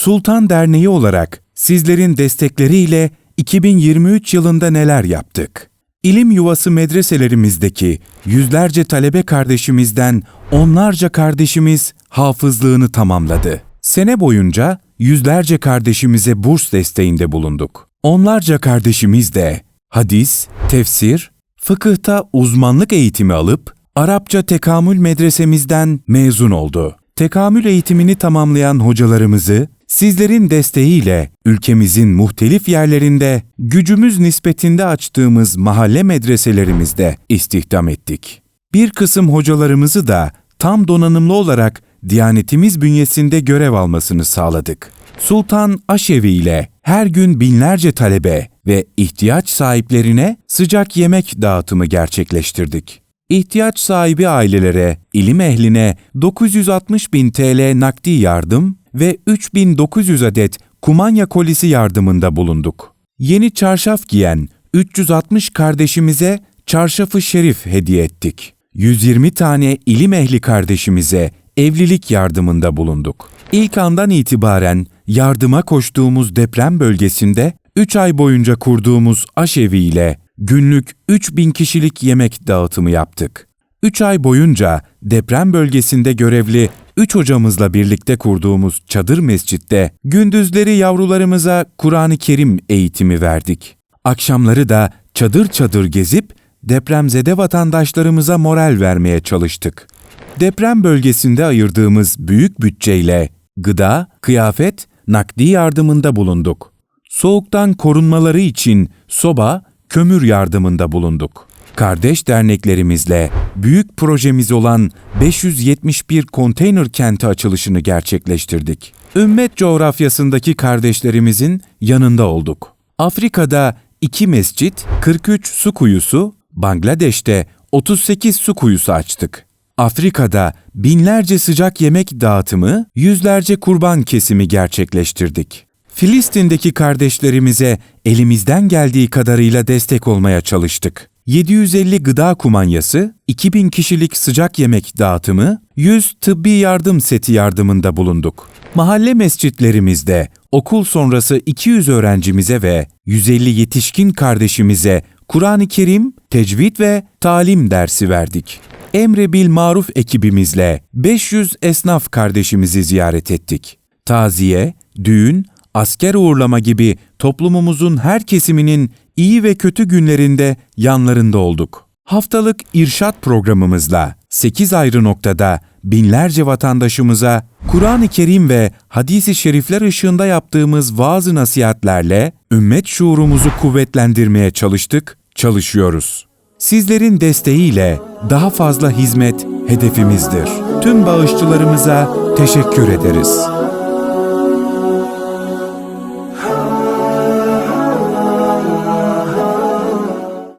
Sultan Derneği olarak sizlerin destekleriyle 2023 yılında neler yaptık? İlim Yuvası medreselerimizdeki yüzlerce talebe kardeşimizden onlarca kardeşimiz hafızlığını tamamladı. Sene boyunca yüzlerce kardeşimize burs desteğinde bulunduk. Onlarca kardeşimiz de hadis, tefsir, fıkıhta uzmanlık eğitimi alıp Arapça tekamül medresemizden mezun oldu. Tekamül eğitimini tamamlayan hocalarımızı sizlerin desteğiyle ülkemizin muhtelif yerlerinde gücümüz nispetinde açtığımız mahalle medreselerimizde istihdam ettik. Bir kısım hocalarımızı da tam donanımlı olarak Diyanetimiz bünyesinde görev almasını sağladık. Sultan Aşevi ile her gün binlerce talebe ve ihtiyaç sahiplerine sıcak yemek dağıtımı gerçekleştirdik. İhtiyaç sahibi ailelere, ilim ehline 960 bin TL nakdi yardım ve 3900 adet kumanya kolisi yardımında bulunduk. Yeni çarşaf giyen 360 kardeşimize çarşafı şerif hediye ettik. 120 tane ilim ehli kardeşimize evlilik yardımında bulunduk. İlk andan itibaren yardıma koştuğumuz deprem bölgesinde 3 ay boyunca kurduğumuz aşevi ile günlük 3000 kişilik yemek dağıtımı yaptık. 3 ay boyunca deprem bölgesinde görevli 3 hocamızla birlikte kurduğumuz çadır mescitte gündüzleri yavrularımıza Kur'an-ı Kerim eğitimi verdik. Akşamları da çadır çadır gezip depremzede vatandaşlarımıza moral vermeye çalıştık. Deprem bölgesinde ayırdığımız büyük bütçeyle gıda, kıyafet, nakdi yardımında bulunduk. Soğuktan korunmaları için soba, kömür yardımında bulunduk. Kardeş derneklerimizle büyük projemiz olan 571 konteyner kenti açılışını gerçekleştirdik. Ümmet coğrafyasındaki kardeşlerimizin yanında olduk. Afrika'da 2 mescit, 43 su kuyusu, Bangladeş'te 38 su kuyusu açtık. Afrika'da binlerce sıcak yemek dağıtımı, yüzlerce kurban kesimi gerçekleştirdik. Filistin'deki kardeşlerimize elimizden geldiği kadarıyla destek olmaya çalıştık. 750 gıda kumanyası, 2000 kişilik sıcak yemek dağıtımı, 100 tıbbi yardım seti yardımında bulunduk. Mahalle mescitlerimizde okul sonrası 200 öğrencimize ve 150 yetişkin kardeşimize Kur'an-ı Kerim, tecvid ve talim dersi verdik. Emre Bil Maruf ekibimizle 500 esnaf kardeşimizi ziyaret ettik. Taziye, düğün, asker uğurlama gibi toplumumuzun her kesiminin iyi ve kötü günlerinde yanlarında olduk. Haftalık irşat programımızla 8 ayrı noktada binlerce vatandaşımıza Kur'an-ı Kerim ve hadis-i şerifler ışığında yaptığımız vaaz nasihatlerle ümmet şuurumuzu kuvvetlendirmeye çalıştık, çalışıyoruz. Sizlerin desteğiyle daha fazla hizmet hedefimizdir. Tüm bağışçılarımıza teşekkür ederiz.